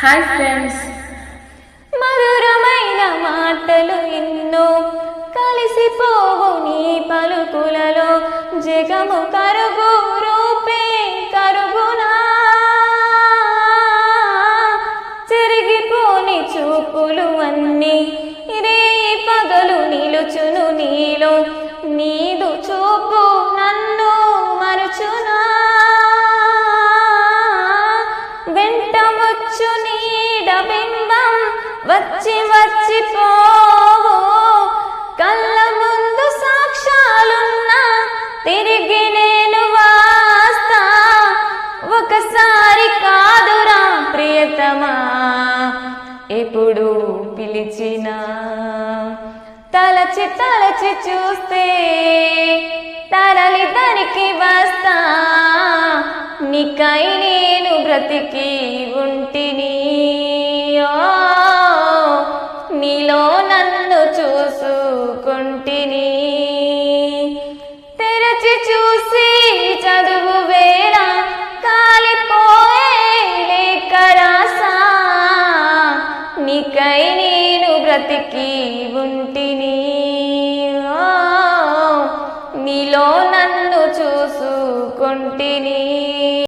Hi friends. మధురమైన మాటలు ఎన్నో కలిసిపోవు నీ పలుకులలో. జగము కరుగు రూపే కరుగునా? చెరిగిపోని చూపులు అన్నీ రే పగలు నిలుచును నీలో. వచ్చు నీడ బింబం వచ్చి వచ్చి పోవు. కళ్ళ ముందు సాక్ష్యాలున్నా తిరిగి నేను వాస్తా. ఒకసారి కాదురా ప్రియతమా. ఎప్పుడు పిలిచినా. తలచి తలచి చూస్తే తరలి దరికి వస్తా. నీకై బ్రతికి ఉంటిని. ఓ, నీలో నన్ను చూసుకుంటిని. తెరచి చూసి చదువు వేళ కాలిపోయే లేక రాసా నీకై నేను బ్రతికి ఉంటిని. ఓ, నీలో నన్ను చూసుకుంటిని.